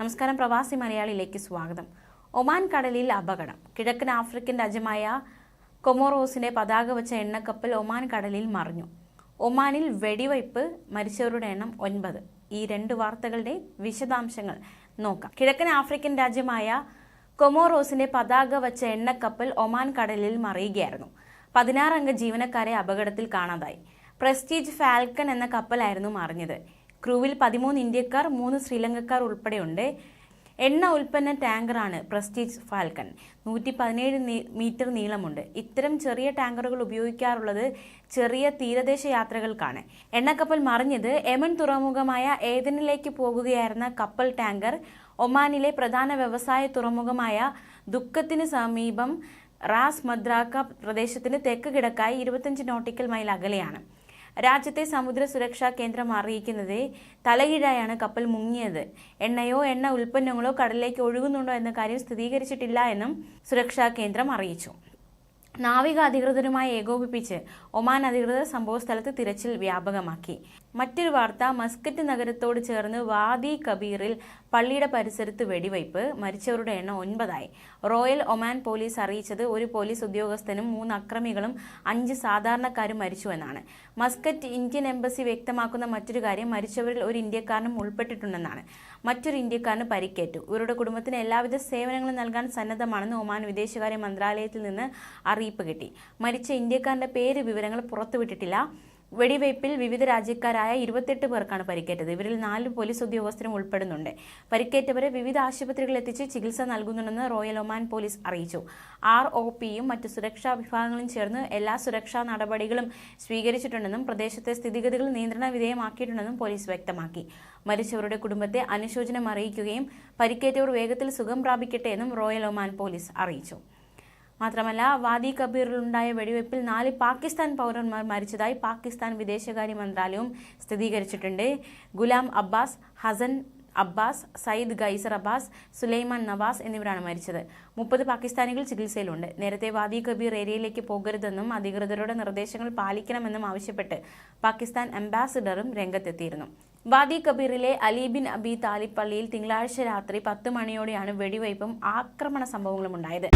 നമസ്കാരം പ്രവാസി മലയാളിയിലേക്ക് സ്വാഗതം. ഒമാൻ കടലിൽ അപകടം. കിഴക്കൻ ആഫ്രിക്കൻ രാജ്യമായ കൊമോറോസിന്റെ പതാക വെച്ച എണ്ണക്കപ്പൽ ഒമാൻ കടലിൽ മറിഞ്ഞു. ഒമാനിൽ വെടിവയ്പ് മരിച്ചവരുടെ എണ്ണം ഒൻപത്. ഈ രണ്ട് വാർത്തകളുടെ വിശദാംശങ്ങൾ നോക്കാം. കിഴക്കൻ ആഫ്രിക്കൻ രാജ്യമായ കൊമോറോസിന്റെ പതാക വച്ച എണ്ണക്കപ്പൽ ഒമാൻ കടലിൽ മറിയുകയായിരുന്നു. പതിനാറംഗ ജീവനക്കാരെ അപകടത്തിൽ കാണാതായി. പ്രസ്റ്റീജ് ഫാൽക്കൺ എന്ന കപ്പലായിരുന്നു മറിഞ്ഞത്. ക്രൂവിൽ പതിമൂന്ന് ഇന്ത്യക്കാർ മൂന്ന് ശ്രീലങ്കക്കാർ ഉൾപ്പെടെയുണ്ട്. എണ്ണ ഉൽപ്പന്ന ടാങ്കറാണ് പ്രസ്റ്റീജ് ഫാൽക്കൺ. നൂറ്റി പതിനേഴ് മീറ്റർ നീളമുണ്ട്. ഇത്തരം ചെറിയ ടാങ്കറുകൾ ഉപയോഗിക്കാറുള്ളത് ചെറിയ തീരദേശ യാത്രകൾക്കാണ്. എണ്ണക്കപ്പൽ മറിഞ്ഞത് എമൻ തുറമുഖമായ ഏതനിലേക്ക് പോകുകയായിരുന്ന കപ്പൽ ടാങ്കർ ഒമാനിലെ പ്രധാന വ്യവസായ തുറമുഖമായ ദുഃഖത്തിന് സമീപം റാസ് മദ്രാക്ക പ്രദേശത്തിന് തെക്ക് കിഴക്കായി ഇരുപത്തഞ്ച് നോട്ടിക്കൽ മൈൽ അകലെയാണ്. രാജ്യത്തെ സമുദ്ര സുരക്ഷാ കേന്ദ്രം അറിയിക്കുന്നത് തലകീഴായാണ് കപ്പൽ മുങ്ങിയത്. എണ്ണയോ എണ്ണ ഉൽപ്പന്നങ്ങളോ കടലിലേക്ക് ഒഴുകുന്നുണ്ടോ എന്ന കാര്യം സ്ഥിരീകരിച്ചിട്ടില്ല എന്നും സുരക്ഷാ കേന്ദ്രം അറിയിച്ചു. നാവിക അധികൃതരുമായി ഏകോപിപ്പിച്ച് ഒമാൻ അധികൃതർ സംഭവസ്ഥലത്ത് തിരച്ചിൽ വ്യാപകമാക്കി. മറ്റൊരു വാർത്ത മസ്കറ്റ് നഗരത്തോട് ചേർന്ന് വാദി കബീറിൽ പള്ളിയുടെ പരിസരത്ത് വെടിവയ്പ് മരിച്ചവരുടെ എണ്ണം ഒൻപതായി. റോയൽ ഒമാൻ പോലീസ് അറിയിച്ചത് ഒരു പോലീസ് ഉദ്യോഗസ്ഥനും മൂന്ന് അക്രമികളും അഞ്ച് സാധാരണക്കാരും മരിച്ചുവെന്നാണ് മസ്കറ്റ് ഇന്ത്യൻ എംബസി വ്യക്തമാക്കുന്ന മറ്റൊരു കാര്യം മരിച്ചവരിൽ ഒരു ഇന്ത്യക്കാരനും ഉൾപ്പെട്ടിട്ടുണ്ടെന്നാണ്. മറ്റൊരു ഇന്ത്യക്കാരന് പരിക്കേറ്റു. ഇവരുടെ കുടുംബത്തിന് എല്ലാവിധ സേവനങ്ങളും നൽകാൻ സന്നദ്ധമാണെന്ന് ഒമാൻ വിദേശകാര്യ മന്ത്രാലയത്തിൽ നിന്ന് അറിയിപ്പ് കിട്ടി. മരിച്ച ഇന്ത്യക്കാരന്റെ പേര് വിവരങ്ങൾ പുറത്തുവിട്ടിട്ടില്ല. വെടിവയ്പിൽ വിവിധ രാജ്യക്കാരായ ഇരുപത്തെട്ട് പേർക്കാണ് പരിക്കേറ്റത്. ഇവരിൽ നാല് പോലീസ് ഉദ്യോഗസ്ഥരും ഉൾപ്പെടുന്നുണ്ട്. പരിക്കേറ്റവരെ വിവിധ ആശുപത്രികളിൽ എത്തിച്ച് ചികിത്സ നൽകുന്നുണ്ടെന്ന് റോയൽ ഒമാൻ പോലീസ് അറിയിച്ചു. ആർ ഒ പിയും മറ്റ് സുരക്ഷാ വിഭാഗങ്ങളും ചേർന്ന് എല്ലാ സുരക്ഷാ നടപടികളും സ്വീകരിച്ചിട്ടുണ്ടെന്നും പ്രദേശത്തെ സ്ഥിതിഗതികൾ നിയന്ത്രണ വിധേയമാക്കിയിട്ടുണ്ടെന്നും പോലീസ് വ്യക്തമാക്കി. മരിച്ചവരുടെ കുടുംബത്തെ അനുശോചനം അറിയിക്കുകയും പരിക്കേറ്റവർ വേഗത്തിൽ സുഖം പ്രാപിക്കട്ടെ എന്നും റോയൽ ഒമാൻ പോലീസ് അറിയിച്ചു. മാത്രമല്ല വാദി കബീറിലുണ്ടായ വെടിവയ്പിൽ നാല് പാകിസ്ഥാൻ പൗരന്മാർ മരിച്ചതായി പാകിസ്ഥാൻ വിദേശകാര്യ മന്ത്രാലയവും സ്ഥിരീകരിച്ചിട്ടുണ്ട്. ഗുലാം അബ്ബാസ് ഹസൻ അബ്ബാസ് സയ്യിദ് ഗൈസർ അബ്ബാസ് സുലൈമാൻ നവാസ് എന്നിവരാണ് മരിച്ചത്. മുപ്പത് പാകിസ്ഥാനികൾ ചികിത്സയിലുണ്ട്. നേരത്തെ വാദി കബീർ ഏരിയയിലേക്ക് പോകരുതെന്നും അധികൃതരുടെ നിർദ്ദേശങ്ങൾ പാലിക്കണമെന്നും ആവശ്യപ്പെട്ട് പാകിസ്ഥാൻ അംബാസിഡറും രംഗത്തെത്തിയിരുന്നു. വാദി കബീറിലെ അലി ബിൻ അബി താലിബ് പള്ളിയിൽ തിങ്കളാഴ്ച രാത്രി പത്ത് മണിയോടെയാണ് വെടിവയ്പും ആക്രമണ സംഭവങ്ങളും ഉണ്ടായത്.